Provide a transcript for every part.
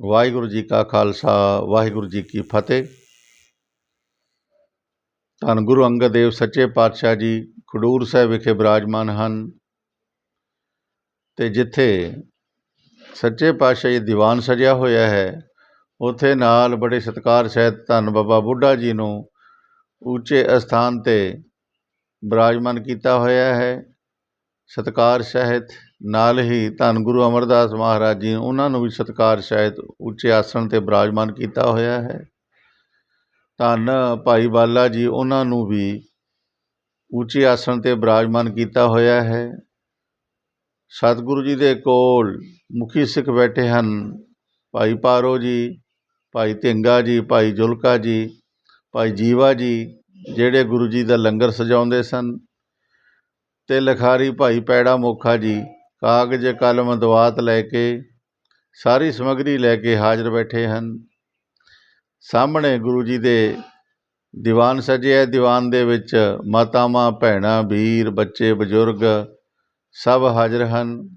ਵਾਹਿਗੁਰੂ ਜੀ ਕਾ ਖਾਲਸਾ, ਵਾਹਿਗੁਰੂ ਜੀ ਕੀ ਫਤਿਹ। ਧੰਨ ਗੁਰੂ ਅੰਗਦ ਦੇਵ ਸੱਚੇ ਪਾਤਸ਼ਾਹ ਜੀ, ਖਡੂਰ ਸਾਹਿਬ ਵਿਖੇ ਬਿਰਾਜਮਾਨ ਹਨ ਤੇ ਜਿੱਥੇ ਸੱਚੇ ਪਾਤਸ਼ਾਹ ਜੀ ਦੀਵਾਨ ਸਜਿਆ ਹੋਇਆ ਹੈ, ਉੱਥੇ ਨਾਲ ਬੜੇ ਸਤਿਕਾਰ ਸਹਿਤ ਧੰਨ ਬਾਬਾ ਬੁੱਢਾ ਜੀ ਨੂੰ ਉੱਚੇ ਅਸਥਾਨ ਤੇ ਬਿਰਾਜਮਾਨ ਕੀਤਾ ਹੋਇਆ ਹੈ। ਸਤਿਕਾਰ ਸਹਿਤ ਨਾਲ ਹੀ ਧੰਨ ਗੁਰੂ ਅਮਰਦਾਸ ਮਹਾਰਾਜ ਜੀ ਉਹਨਾਂ ਨੂੰ ਵੀ ਸਤਿਕਾਰ ਸਹਿਤ ਉੱਚੇ ਆਸਣ ਤੇ ਬਿਰਾਜਮਾਨ ਕੀਤਾ ਹੋਇਆ ਹੈ। ਧੰਨ ਭਾਈ ਬਾਲਾ ਜੀ ਉਹਨਾਂ ਨੂੰ ਵੀ ਉੱਚੇ ਆਸਣ ਤੇ ਬਿਰਾਜਮਾਨ ਕੀਤਾ ਹੋਇਆ ਹੈ। ਸਤਿਗੁਰੂ ਜੀ ਦੇ ਕੋਲ ਮੁਖੀ ਸਿੱਖ ਬੈਠੇ ਹਨ। ਭਾਈ ਪਾਰੋ ਜੀ, ਭਾਈ ਢਿੰਗਾ ਜੀ, ਭਾਈ ਜੁਲਕਾ ਜੀ, ਭਾਈ ਜੀਵਾ ਜੀ, ਜਿਹੜੇ ਗੁਰੂ ਜੀ ਦਾ ਲੰਗਰ ਸਜਾਉਂਦੇ ਸਨ। ਤੇ ਲਿਖਾਰੀ ਭਾਈ ਪੈੜਾ ਮੋਖਾ ਜੀ, ਕਾਗਜ਼, ਕਲਮ, ਦਵਾਤ ਲੈ ਕੇ, ਸਾਰੀ ਸਮੱਗਰੀ ਲੈ ਕੇ ਹਾਜ਼ਰ ਬੈਠੇ ਹਨ। ਸਾਹਮਣੇ ਗੁਰੂ ਜੀ ਦੇ ਦੀਵਾਨ ਸਜਿਆ ਦੀਵਾਨ ਦੇ ਵਿੱਚ ਮਾਤਾਵਾਂ, ਭੈਣਾਂ, ਵੀਰ, ਬੱਚੇ, ਬਜ਼ੁਰਗ ਸਭ ਹਾਜ਼ਰ ਹਨ।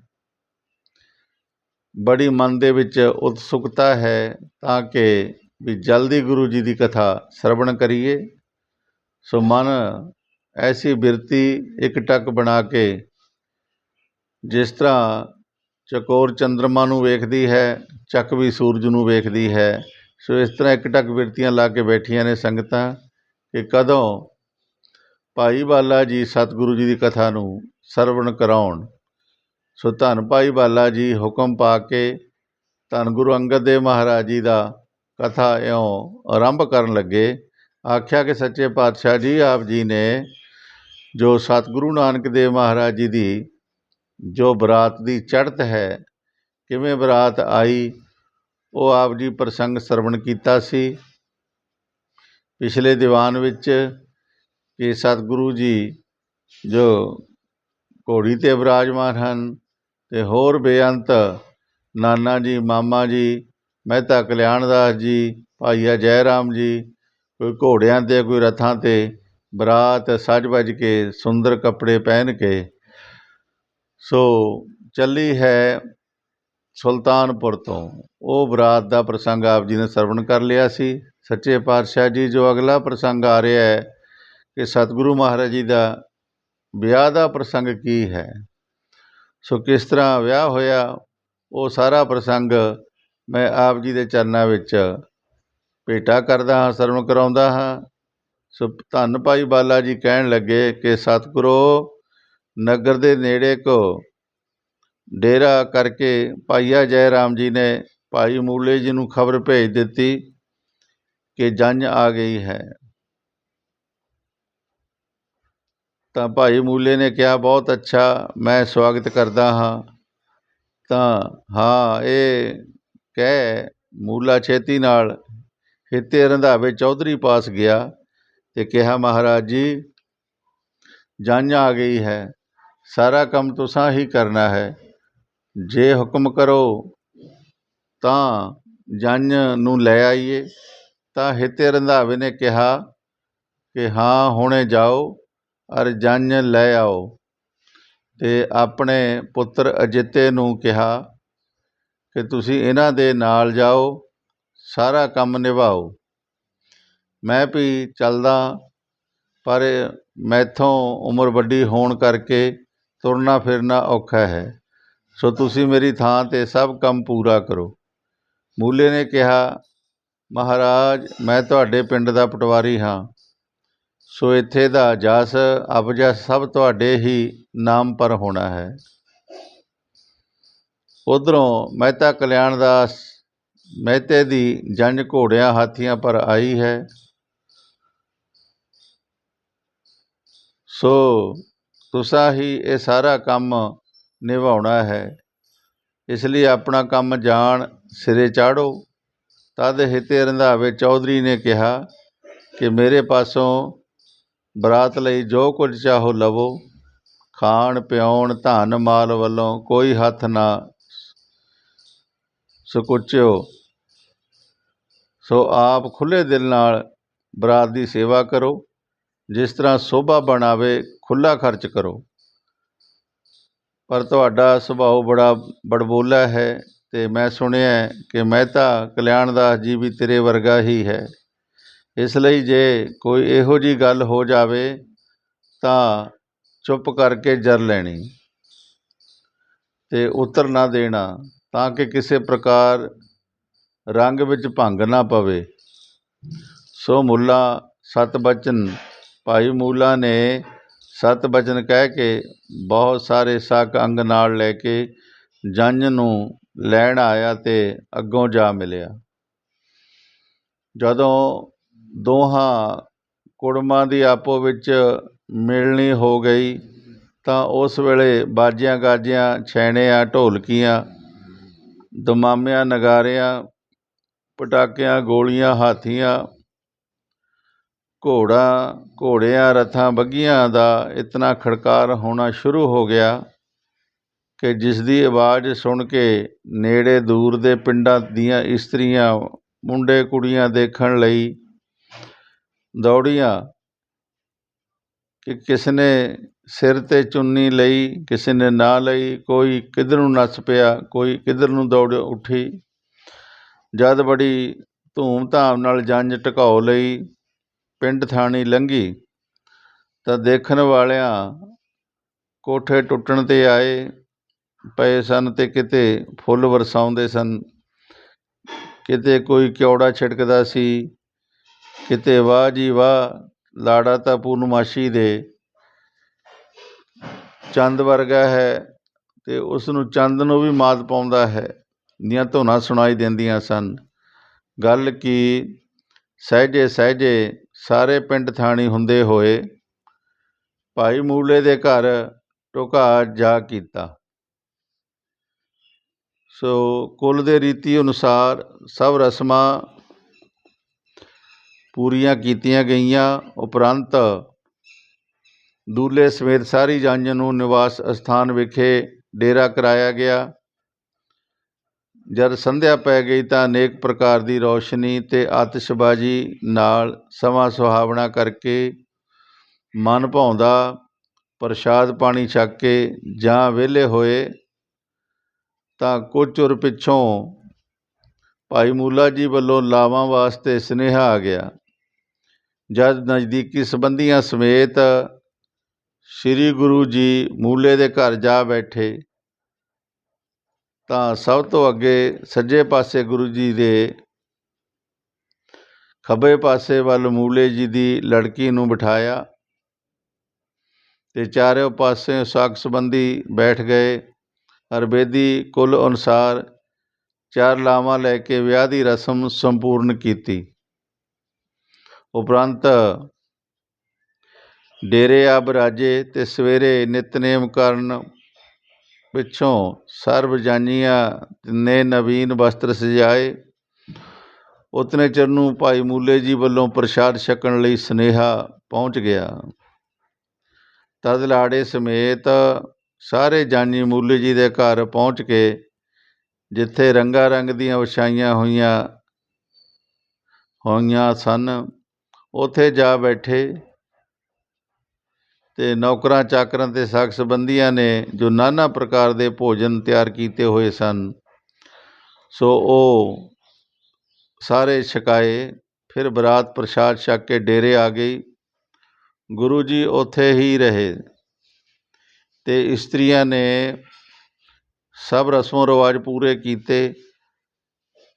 ਬੜੀ ਮਨ ਦੇ ਵਿੱਚ ਉਤਸੁਕਤਾ ਹੈ ਤਾਂ ਕਿ ਵੀ ਜਲਦੀ ਗੁਰੂ ਜੀ ਦੀ ਕਥਾ ਸਰਵਣ ਕਰੀਏ। ਸੋ ਮਨ ਐਸੀ ਬਿਰਤੀ ਇੱਕ ਟੱਕ ਬਣਾ ਕੇ ਜਿਸ ਤਰ੍ਹਾਂ ਚਕੋਰ ਚੰਦਰਮਾ ਨੂੰ ਵੇਖਦੀ ਹੈ, ਚੱਕ ਵੀ ਸੂਰਜ ਨੂੰ ਵੇਖਦੀ ਹੈ, ਸੋ ਇਸ ਤਰ੍ਹਾਂ ਇੱਕ ਟੱਕ ਬਿਰਤੀਆਂ ਲਾ ਕੇ ਬੈਠੀਆਂ ਨੇ ਸੰਗਤਾਂ ਕਿ ਕਦੋਂ ਭਾਈ ਬਾਲਾ ਜੀ ਸਤਿਗੁਰੂ ਜੀ ਦੀ ਕਥਾ ਨੂੰ ਸਰਵਣ ਕਰਾਉਣ। ਸੋ ਧੰਨ ਭਾਈ ਬਾਲਾ ਜੀ ਹੁਕਮ ਪਾ ਕੇ ਧੰਨ ਗੁਰੂ ਅੰਗਦ ਦੇਵ ਮਹਾਰਾਜ ਜੀ ਦਾ ਕਥਾ ਇਉਂ ਆਰੰਭ ਕਰਨ ਲੱਗੇ। ਆਖਿਆ ਕਿ ਸੱਚੇ ਪਾਤਸ਼ਾਹ ਜੀ, ਆਪ ਜੀ ਨੇ ਜੋ ਸਤਿਗੁਰੂ ਨਾਨਕ ਦੇਵ ਮਹਾਰਾਜ ਜੀ ਦੀ ਜੋ ਬਰਾਤ ਦੀ ਚੜ੍ਹਤ ਹੈ, ਕਿਵੇਂ ਬਰਾਤ ਆਈ, ਉਹ ਆਪ ਜੀ ਪ੍ਰਸੰਗ ਸਰਵਣ ਕੀਤਾ ਸੀ। ਪਿਛਲੇ ਦੀਵਾਨ ਵਿੱਚ ਕਿ ਸਤਿਗੁਰੂ ਜੀ ਜੋ ਘੋੜੀ ਤੇ ਬਿਰਾਜਮਾਨ ਹਨ ਤੇ ਹੋਰ ਬੇਅੰਤ ਨਾਨਾ ਜੀ, ਮਾਮਾ ਜੀ, ਮਹਿਤਾ ਕਲਿਆਣਦਾਸ ਜੀ, ਭਾਈਆ ਜੈ ਰਾਮ ਜੀ ਕੋਈ ਘੋੜਿਆਂ ਤੇ, ਕੋਈ ਰੱਥਾਂ ਤੇ ਬਰਾਤ ਸਜ ਵੱਜ ਕੇ, ਸੁੰਦਰ ਕੱਪੜੇ ਪਹਿਨ ਕੇ। ਸੋ ਚੱਲੀ ਹੈ ਸੁਲਤਾਨਪੁਰ ਤੋਂ। ਉਹ ਬਰਾਤ ਦਾ ਪ੍ਰਸੰਗ ਆਪ ਜੀ ਨੇ ਸਰਵਣ ਕਰ ਲਿਆ ਸੀ। ਸੱਚੇ ਪਾਤਸ਼ਾਹ ਜੀ, ਜੋ ਅਗਲਾ ਪ੍ਰਸੰਗ ਆ ਰਿਹਾ ਹੈ ਕਿ ਸਤਿਗੁਰੂ ਮਹਾਰਾਜ ਜੀ ਦਾ ਵਿਆਹ ਦਾ ਪ੍ਰਸੰਗ ਕੀ ਹੈ? ਸੋ ਕਿਸ ਤਰ੍ਹਾਂ ਵਿਆਹ ਹੋਇਆ? ਉਹ ਸਾਰਾ ਪ੍ਰਸੰਗ ਮੈਂ ਆਪ ਜੀ ਦੇ ਚਰਨਾਂ ਵਿੱਚ ਭੇਟਾ ਕਰਦਾ ਹਾਂ, ਸਰਵਣ ਕਰਾਉਂਦਾ ਹਾਂ। ਸੋ ਧੰਨ ਭਾਈ ਬਾਲਾ ਜੀ ਕਹਿਣ ਲੱਗੇ ਕਿ, ਸਤਿਗੁਰੂ, ਨਗਰ ਦੇ ਨੇੜੇ ਕੋ ਡੇਰਾ ਕਰਕੇ ਭਾਈਆ ਜੈ ਰਾਮ ਜੀ ਨੇ ਭਾਈ ਮੂਲੇ ਜੀ ਨੂੰ ਖਬਰ ਭੇਜ ਦਿੱਤੀ ਕਿ ਜੰਝ ਆ ਗਈ ਹੈ। ਤਾਂ ਭਾਈ ਮੂਲੇ ਨੇ ਕਿਹਾ, ਬਹੁਤ ਅੱਛਾ, ਮੈਂ ਸਵਾਗਤ ਕਰਦਾ ਹਾਂ। ਤਾਂ ਹਾਂ, ਇਹ ਕਹਿ ਮੂਲਾ ਛੇਤੀ ਨਾਲ ਹਿੱਤੇ ਰੰਧਾਵੇ ਚੌਧਰੀ ਪਾਸ ਗਿਆ ਤੇ ਕਿਹਾ, ਮਹਾਰਾਜ ਜੀ ਜੰਝ ਆ ਗਈ ਹੈ। ਸਾਰਾ ਕੰਮ ਤੁਸਾਂ ਹੀ ਕਰਨਾ ਹੈ। ਜੇ ਹੁਕਮ ਕਰੋ ਤਾਂ ਜੰਝ ਨੂੰ ਲੈ ਆਈਏ। ਤਾਂ ਹਿੱਤੇ ਰੰਧਾਵੇ ਨੇ ਕਿਹਾ ਕਿ, ਹਾਂ, ਹੁਣੇ ਜਾਓ ਅਰ ਜੰਝ ਲੈ ਆਓ। ਤੇ ਆਪਣੇ ਪੁੱਤਰ ਅਜਿੱਤੇ ਨੂੰ ਕਿਹਾ ਕਿ, ਤੁਸੀਂ ਇਹਨਾਂ ਦੇ ਨਾਲ ਜਾਓ ਸਾਰਾ ਕੰਮ ਨਿਭਾਓ। ਮੈਂ ਵੀ ਚੱਲਦਾ, ਪਰ ਮੈਥੋਂ ਉਮਰ ਵੱਡੀ ਹੋਣ ਕਰਕੇ ਤੁਰਨਾ ਫਿਰਨਾ ਔਖਾ ਹੈ। ਸੋ ਤੁਸੀਂ ਮੇਰੀ ਥਾਂ 'ਤੇ ਸਭ ਕੰਮ ਪੂਰਾ ਕਰੋ। ਮੂਲੇ ਨੇ ਕਿਹਾ, ਮਹਾਰਾਜ, ਮੈਂ ਤੁਹਾਡੇ ਪਿੰਡ ਦਾ ਪਟਵਾਰੀ ਹਾਂ। ਸੋ ਇੱਥੇ ਦਾ ਜਸ ਅਬਜਸ ਸਭ ਤੁਹਾਡੇ ਹੀ ਨਾਮ ਪਰ ਹੋਣਾ ਹੈ। ਉਧਰੋਂ ਮਹਿਤਾ ਕਲਿਆਣਦਾਸ ਮਹਿਤੇ ਦੀ ਜੰਝ ਘੋੜਿਆਂ ਹਾਥੀਆਂ ਪਰ ਆਈ ਹੈ। ਸੋ ਤੁਸਾਂ ਹੀ ਇਹ ਸਾਰਾ ਕੰਮ ਨਿਭਾਉਣਾ ਹੈ। ਇਸ ਲਈ ਆਪਣਾ ਕੰਮ ਜਾਣ ਸਿਰੇ ਚਾੜੋ। ਤਦ ਹਿੱਤੇ ਰੰਧਾਵੇ ਚੌਧਰੀ ਨੇ ਕਿਹਾ ਕਿ ਮੇਰੇ ਪਾਸੋਂ ਬਰਾਤ ਲਈ ਜੋ ਕੁਝ ਚਾਹੋ ਲਵੋ। ਖਾਣ ਪਿਆਉਣ ਧਨ, ਮਾਲ ਵੱਲੋਂ ਕੋਈ ਹੱਥ ਨਾ ਸਕੁਚਿਓ। ਸੋ ਆਪ ਖੁੱਲੇ ਦਿਲ ਨਾਲ ਬਰਾਤ ਦੀ ਸੇਵਾ ਕਰੋ। ਜਿਸ ਤਰ੍ਹਾਂ ਸੋਭਾ ਬਣਾਵੇ ਖੁੱਲਾ ਖਰਚ ਕਰੋ। ਪਰ ਤੁਹਾਡਾ ਸੁਭਾਅ ਬੜਾ ਬੜਬੋਲਾ ਹੈ ਤੇ ਮੈਂ ਸੁਣਿਆ ਹੈ ਕਿ ਮਹਿਤਾ ਕਲਿਆਣ ਦਾਸ ਜੀ ਵੀ ਤੇਰੇ ਵਰਗਾ ਹੀ ਹੈ। ਇਸ ਲਈ ਜੇ ਕੋਈ ਇਹੋ ਜੀ ਗੱਲ ਹੋ ਜਾਵੇ ਤਾਂ ਚੁੱਪ ਕਰਕੇ ਜਰ ਲੈਣੀ ਤੇ ਉਤਰ ਨਾ ਦੇਣਾ ਤਾਂ ਕਿ ਕਿਸੇ ਪ੍ਰਕਾਰ ਰੰਗ ਵਿੱਚ ਭੰਗ ਨਾ ਪਵੇ। ਸੋ ਮੁੱਲਾ ਸਤਬਚਨ ਭਾਈ ਮੂਲਾ ਨੇ ਸਤ ਬਚਨ ਕਹਿ ਕੇ ਬਹੁਤ ਸਾਰੇ ਸੱਕ ਅੰਗ ਨਾਲ ਲੈ ਕੇ ਜੰਝ ਨੂੰ ਲੈਣ ਆਇਆ ਤੇ ਅੱਗੋਂ ਜਾ ਮਿਲਿਆ। ਜਦੋਂ ਦੋਹਾਂ ਕੁੜਮਾਂ ਦੀ ਆਪੋ ਵਿੱਚ ਮਿਲਣੀ ਹੋ ਗਈ ਤਾਂ ਉਸ ਵੇਲੇ ਬਾਜੀਆਂ ਗਾਜੀਆਂ ਛੈਣਿਆਂ, ਢੋਲਕੀਆਂ, ਦਮਾਮਿਆਂ, ਨਗਾਰਿਆਂ ਪਟਾਕਿਆਂ, ਗੋਲੀਆਂ, ਹਾਥੀਆਂ, ਘੋੜਾ, ਘੋੜਿਆਂ, ਰਥਾਂ ਬੱਗੀਆਂ ਦਾ ਇਤਨਾ ਖੜਕਾਰ ਹੋਣਾ ਸ਼ੁਰੂ ਹੋ ਗਿਆ ਕਿ ਜਿਸ ਦੀ ਆਵਾਜ਼ ਸੁਣ ਕੇ ਨੇੜੇ ਦੂਰ ਦੇ ਪਿੰਡਾਂ ਦੀਆਂ ਇਸਤਰੀਆਂ, ਮੁੰਡੇ ਕੁੜੀਆਂ ਦੇਖਣ ਲਈ ਦੌੜੀਆਂ ਕਿ ਕਿਸਨੇ ਸਿਰ 'ਤੇ ਚੁੰਨੀ ਲਈ ਕਿਸੇ ਨੇ ਨਾ ਲਈ, ਕੋਈ ਕਿੱਧਰ ਨੂੰ ਨੱਸ ਪਿਆ, ਕੋਈ ਕਿੱਧਰ ਨੂੰ ਦੌੜ ਉੱਠੀ। ਜਦ ਬੜੀ ਧੂਮ ਧਾਮ ਨਾਲ ਜੰਝ ਢਕਾਓ ਲਈ ਪਿੰਡ ਥਾਣੀ ਲੰਘੀ, ਤਾਂ ਦੇਖਣ ਵਾਲਿਆਂ ਕੋਠੇ ਟੁੱਟਣ 'ਤੇ ਆਏ, ਪਏ ਸਨ ਤੇ ਕਿਤੇ ਫੁੱਲ ਵਰਸਾਉਂਦੇ ਸਨ। ਕਿਤੇ ਕੋਈ ਕਿਉੜਾ ਛਿੜਕਦਾ ਸੀ, ਕਿਤੇ ਵਾਹ ਜੀ ਵਾਹ, ਲਾੜਾ ਤਾਂ ਪੂਰਨਮਾਸ਼ੀ ਦੇ। ਚੰਦ ਵਰਗਾ ਹੈ ਤੇ ਉਸ ਨੂੰ ਚੰਦ ਨੂੰ ਵੀ ਮਾਤ ਪਾਉਂਦਾ ਹੈ। ਦੀਆਂ ਧੁਨਾਂ ਸੁਣਾਈ ਦਿੰਦੀਆਂ ਸਨ। ਗੱਲ ਕੀ ਸਹਿਜੇ ਸਹਿਜੇ ਸਾਰੇ ਪਿੰਡ ਥਾਣੀ ਹੁੰਦੇ ਹੋਏ ਭਾਈ ਮੂਲੇ ਦੇ ਘਰ ਢੁਕਾ ਜਾ ਕੀਤਾ। ਸੋ ਕੁੱਲ ਦੇ ਰੀਤੀ ਅਨੁਸਾਰ ਸਭ ਰਸਮਾਂ ਪੂਰੀਆਂ ਕੀਤੀਆਂ ਗਈਆਂ। ਉਪਰੰਤ ਦੂਲੇ ਸਮੇਤ ਸਾਰੀ ਜੰਝ ਨੂੰ ਨਿਵਾਸ ਸਥਾਨ ਵਿਖੇ ਡੇਰਾ ਕਰਾਇਆ ਗਿਆ। ਜਦ ਸੰਧਿਆ ਪੈ ਗਈ ਤਾਂ ਅਨੇਕ ਪ੍ਰਕਾਰ ਦੀ ਰੌਸ਼ਨੀ ਤੇ ਆਤਿਸ਼ਬਾਜ਼ੀ ਨਾਲ ਸਮਾਂ ਸੁਹਾਵਣਾ ਕਰਕੇ ਮਨ ਭਾਉਂਦਾ ਪ੍ਰਸ਼ਾਦ ਪਾਣੀ ਛਕ ਕੇ ਜਾਂ ਵਿਹਲੇ ਹੋਏ ਤਾਂ ਕੁਝ ਚੁਰ ਪਿੱਛੋਂ ਭਾਈ ਮੂਲਾ ਜੀ ਵੱਲੋਂ ਲਾਵਾਂ ਵਾਸਤੇ ਸੁਨੇਹਾ ਆ ਗਿਆ। ਜਦ ਨਜ਼ਦੀਕੀ ਸੰਬੰਧੀਆਂ ਸਮੇਤ ਸ੍ਰੀ ਗੁਰੂ ਜੀ ਮੂਲੇ ਦੇ ਘਰ ਜਾ ਬੈਠੇ ਤਾਂ ਸਭ ਤੋਂ ਅੱਗੇ ਸੱਜੇ ਪਾਸੇ ਗੁਰੂ ਜੀ ਦੇ ਖੱਬੇ ਪਾਸੇ ਵੱਲ ਮੂਲੇ ਜੀ ਦੀ ਲੜਕੀ ਨੂੰ ਬਿਠਾਇਆ ਤੇ ਚਾਰੇ ਪਾਸੇ ਸਾਕ ਸੰਬੰਧੀ ਬੈਠ ਗਏ। ਹਰਬੇਦੀ ਕੁੱਲ ਅਨੁਸਾਰ ਚਾਰ ਲਾਵਾਂ ਲੈ ਕੇ ਵਿਆਹ ਦੀ ਰਸਮ ਸੰਪੂਰਨ ਕੀਤੀ। ਉਪਰੰਤ ਡੇਰੇ ਆ ਰਾਜੇ ਤੇ ਸਵੇਰੇ ਨਿਤਨੇਮ ਕਰਨ ਪਿੱਛੋਂ ਸਰਬ ਜਾਨੀਆਂ ਨੇ ਨਵੀਨ ਵਸਤਰ ਸਜਾਏ। ਉਤਨੇ ਚਿਰ ਨੂੰ ਭਾਈ ਮੂਲੇ ਜੀ ਵੱਲੋਂ ਪ੍ਰਸ਼ਾਦ ਛਕਣ ਲਈ ਸਨੇਹਾ ਪਹੁੰਚ ਗਿਆ। ਤਦ ਲਾੜੇ ਸਮੇਤ ਸਾਰੇ ਜਾਨੀ ਮੂਲੇ ਜੀ ਦੇ ਘਰ ਪਹੁੰਚ ਕੇ ਜਿੱਥੇ ਰੰਗਾ ਰੰਗ ਦੀਆਂ ਵਿਛਾਈਆਂ ਹੋਈਆਂ ਹੋਈਆਂ ਸਨ, ਉਥੇ ਜਾ ਬੈਠੇ। ਅਤੇ ਨੌਕਰਾਂ ਚਾਕਰਾਂ ਅਤੇ ਸਾਕ ਸੰਬੰਧੀਆਂ ਨੇ ਜੋ ਨਾਨਾ ਪ੍ਰਕਾਰ ਦੇ ਭੋਜਨ ਤਿਆਰ ਕੀਤੇ ਹੋਏ ਸਨ, ਸੋ ਉਹ ਸਾਰੇ ਛਕਾਏ। ਫਿਰ ਬਰਾਤ ਪ੍ਰਸ਼ਾਦ ਛਕ ਕੇ ਡੇਰੇ ਆ ਗਈ। ਗੁਰੂ ਜੀ ਉੱਥੇ ਹੀ ਰਹੇ ਤੇ ਇਸਤਰੀਆਂ ਨੇ ਸਭ ਰਸਮੋ ਰਿਵਾਜ ਪੂਰੇ ਕੀਤੇ।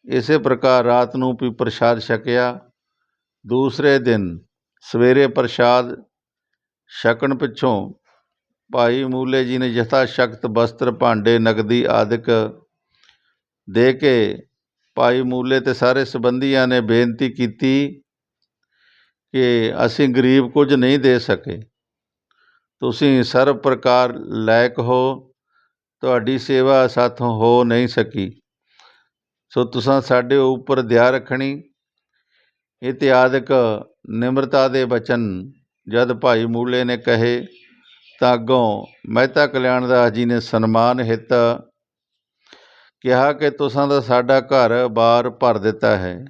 ਇਸੇ ਪ੍ਰਕਾਰ ਰਾਤ ਨੂੰ ਵੀ ਪ੍ਰਸ਼ਾਦ ਛਕਿਆ। ਦੂਸਰੇ ਦਿਨ ਸਵੇਰੇ ਪ੍ਰਸ਼ਾਦ ਛਕਣ ਪਿੱਛੋਂ ਭਾਈ ਮੂਲੇ ਜੀ ਨੇ ਯਥਾ ਸ਼ਕਤ ਬਸਤਰ ਭਾਂਡੇ ਨਗਦੀ ਆਦਿਕ ਦੇ ਕੇ ਭਾਈ ਮੂਲੇ ਤੇ ਸਾਰੇ ਸੰਬੰਧੀਆਂ ਨੇ ਬੇਨਤੀ ਕੀਤੀ ਕਿ ਅਸੀਂ ਗਰੀਬ ਕੁਝ ਨਹੀਂ ਦੇ ਸਕੇ। ਤੁਸੀਂ ਸਰਬ ਪ੍ਰਕਾਰ ਲਾਇਕ ਹੋ, ਤੁਹਾਡੀ ਸੇਵਾ ਸਾਥੋਂ ਹੋ ਨਹੀਂ ਸਕੀ। ਸੋ ਤੁਸੀਂ ਸਾਡੇ ਉੱਪਰ ਦਇਆ ਰੱਖਣੀ। ਇਤਿਆਦਿਕ ਨਿਮਰਤਾ ਦੇ ਬਚਨ ਜਦ ਭਾਈ ਮੂਲੇ ਨੇ ਕਹੇ, ਤਾਂ ਅੱਗੋਂ ਮਹਿਤਾ ਕਲਿਆਣ ਦਾਸ ਜੀ ਨੇ ਸਨਮਾਨ ਹਿੱਤ ਕਿਹਾ ਕਿ ਤੁਸਾਂ ਦਾ ਸਾਡਾ ਘਰ ਬਾਰ ਭਰ ਦਿੱਤਾ ਹੈ।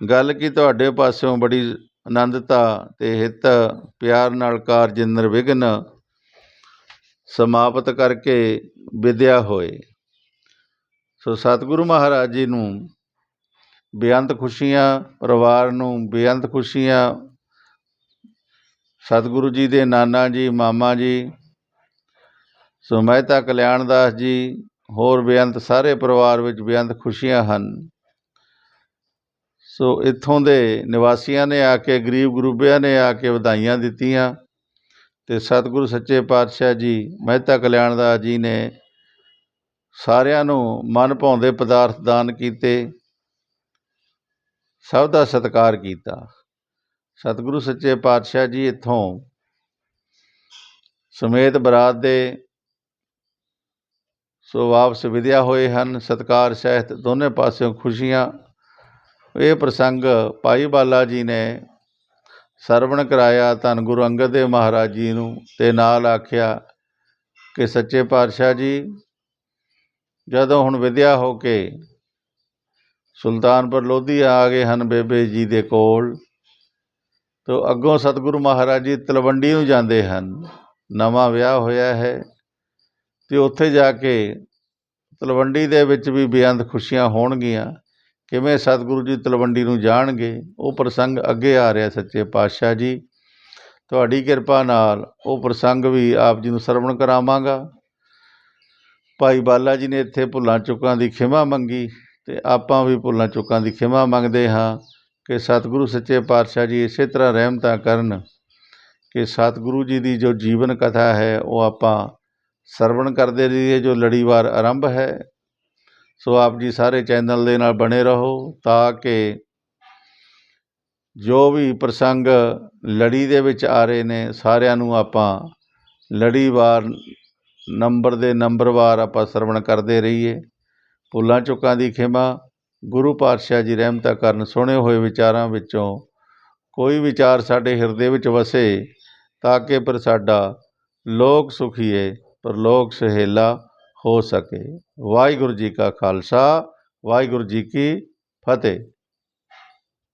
ਗੱਲ ਕੀ ਤੁਹਾਡੇ ਪਾਸਿਓਂ ਬੜੀ ਆਨੰਦਤਾ ਤੇ ਹਿੱਤ, ਪਿਆਰ ਨਾਲ ਕਾਰਜ ਨਿਰਵਿਘਨ ਸਮਾਪਤ ਕਰਕੇ ਵਿਦਿਆ ਹੋਏ। ਸੋ ਸਤਿਗੁਰੂ ਮਹਾਰਾਜ ਜੀ ਨੂੰ ਬੇਅੰਤ ਖੁਸ਼ੀਆਂ, ਪਰਿਵਾਰ ਨੂੰ ਬੇਅੰਤ ਖੁਸ਼ੀਆਂ ਸਤਿਗੁਰੂ ਜੀ ਦੇ ਨਾਨਾ ਜੀ, ਮਾਮਾ ਜੀ ਸੋ ਮਹਿਤਾ ਕਲਿਆਣ ਦਾਸ ਜੀ, ਹੋਰ ਬੇਅੰਤ ਸਾਰੇ ਪਰਿਵਾਰ ਵਿੱਚ ਬੇਅੰਤ ਖੁਸ਼ੀਆਂ ਹਨ। ਸੋ ਇੱਥੋਂ ਦੇ ਨਿਵਾਸੀਆਂ ਨੇ ਆ ਕੇ, ਗਰੀਬ ਗਰੂਬਿਆਂ ਨੇ ਆ ਕੇ ਵਧਾਈਆਂ ਦਿੱਤੀਆਂ ਤੇ ਸਤਿਗੁਰੂ ਸੱਚੇ ਪਾਤਸ਼ਾਹ ਜੀ, ਮਹਿਤਾ ਕਲਿਆਣ ਦਾਸ ਜੀ ਨੇ ਸਾਰਿਆਂ ਨੂੰ ਮਨ ਭਾਉਂਦੇ ਪਦਾਰਥ ਦਾਨ ਕੀਤੇ, ਸਭ ਦਾ ਸਤਿਕਾਰ ਕੀਤਾ। ਸਤਿਗੁਰੂ ਸੱਚੇ ਪਾਤਸ਼ਾਹ ਜੀ ਇੱਥੋਂ ਸਮੇਤ ਬਰਾਤ ਦੇ ਸੋ ਵਾਪਸ ਵਿਦਿਆ ਹੋਏ ਹਨ, ਸਤਿਕਾਰ ਸਹਿਤ ਦੋਨੇ ਪਾਸਿਓਂ ਖੁਸ਼ੀਆਂ। ਇਹ ਪ੍ਰਸੰਗ ਭਾਈ ਬਾਲਾ ਜੀ ਨੇ ਸਰਵਣ ਕਰਾਇਆ, ਧੰਨ ਗੁਰੂ ਅੰਗਦ ਦੇਵ ਮਹਾਰਾਜ ਜੀ ਨੂੰ ਤੇ ਨਾਲ ਆਖਿਆ ਕਿ ਸੱਚੇ ਪਾਤਸ਼ਾਹ ਜੀ, ਜਦੋਂ ਹੁਣ ਵਿਦਿਆ ਹੋ ਕੇ ਸੁਲਤਾਨਪੁਰ ਲੋਧੀ ਆ ਗਏ ਹਨ ਬੇਬੇ ਜੀ ਦੇ ਕੋਲ ਤੋ ਅੱਗੋਂ ਸਤਿਗੁਰੂ ਮਹਾਰਾਜ ਜੀ ਤਲਵੰਡੀ ਨੂੰ ਜਾਂਦੇ ਹਨ। ਨਵਾਂ ਵਿਆਹ ਹੋਇਆ ਹੈ ਤੇ ਉੱਥੇ ਜਾ ਕੇ ਤਲਵੰਡੀ ਦੇ ਵਿੱਚ ਵੀ ਬੇਅੰਤ ਖੁਸ਼ੀਆਂ ਹੋਣਗੀਆਂ। ਕਿਵੇਂ ਸਤਿਗੁਰੂ ਜੀ ਤਲਵੰਡੀ ਨੂੰ ਜਾਣਗੇ, ਉਹ ਪ੍ਰਸੰਗ ਅੱਗੇ ਆ ਰਿਹਾ ਸੱਚੇ ਪਾਤਸ਼ਾਹ ਜੀ। ਤੁਹਾਡੀ ਕਿਰਪਾ ਨਾਲ ਉਹ ਪ੍ਰਸੰਗ ਵੀ ਆਪ ਜੀ ਨੂੰ ਸਰਵਣ ਕਰਾਵਾਂਗਾ। ਭਾਈ ਬਾਲਾ ਜੀ ਨੇ ਇੱਥੇ ਭੁੱਲਾਂ ਚੁੱਕਾਂ ਦੀ ਖਿਮਾ ਮੰਗੀ ਤੇ ਆਪਾਂ ਵੀ ਭੁੱਲਾਂ ਚੁੱਕਾਂ ਦੀ ਖਿਮਾ ਮੰਗਦੇ ਹਾਂ। ਕਿ ਸਤਿਗੁਰੂ ਸੱਚੇ ਪਾਤਸ਼ਾਹ ਜੀ ਇਸੇ ਤਰ੍ਹਾਂ ਰਹਿਮਤਾਂ ਕਰਨ ਕਿ ਸਤਿਗੁਰੂ ਜੀ ਦੀ ਜੋ ਜੀਵਨ ਕਥਾ ਹੈ, ਉਹ ਆਪਾਂ ਸਰਵਣ ਕਰਦੇ ਰਹੀਏ, ਜੋ ਲੜੀਵਾਰ ਆਰੰਭ ਹੈ। ਸੋ ਆਪ ਜੀ ਸਾਰੇ ਚੈਨਲ ਦੇ ਨਾਲ ਬਣੇ ਰਹੋ ਤਾਂ ਕਿ ਜੋ ਵੀ ਪ੍ਰਸੰਗ ਲੜੀ ਦੇ ਵਿੱਚ ਆ ਰਹੇ ਨੇ, ਸਾਰਿਆਂ ਨੂੰ ਆਪਾਂ ਲੜੀਵਾਰ ਨੰਬਰ ਦੇ ਨੰਬਰਵਾਰ ਆਪਾਂ ਸਰਵਣ ਕਰਦੇ ਰਹੀਏ। ਭੁੱਲਾਂ ਚੁੱਕਾਂ ਦੀ ਖਿਮਾ ਗੁਰੂ ਪਾਤਸ਼ਾਹ ਜੀ ਰਹਿਮਤਾਂ ਕਰਨ ਸੁਣੇ ਹੋਏ ਵਿਚਾਰਾਂ ਵਿੱਚੋਂ ਕੋਈ ਵਿਚਾਰ ਸਾਡੇ ਹਿਰਦੇ ਵਿੱਚ ਵਸੇ ਤਾਂ ਕਿ ਪਰ ਸਾਡਾ ਲੋਕ ਸੁਖੀਏ, ਪਰਲੋਕ ਸਹੇਲਾ ਹੋ ਸਕੇ। ਵਾਹਿਗੁਰੂ ਜੀ ਕਾ ਖਾਲਸਾ, ਵਾਹਿਗੁਰੂ ਜੀ ਕੀ ਫਤਿਹ।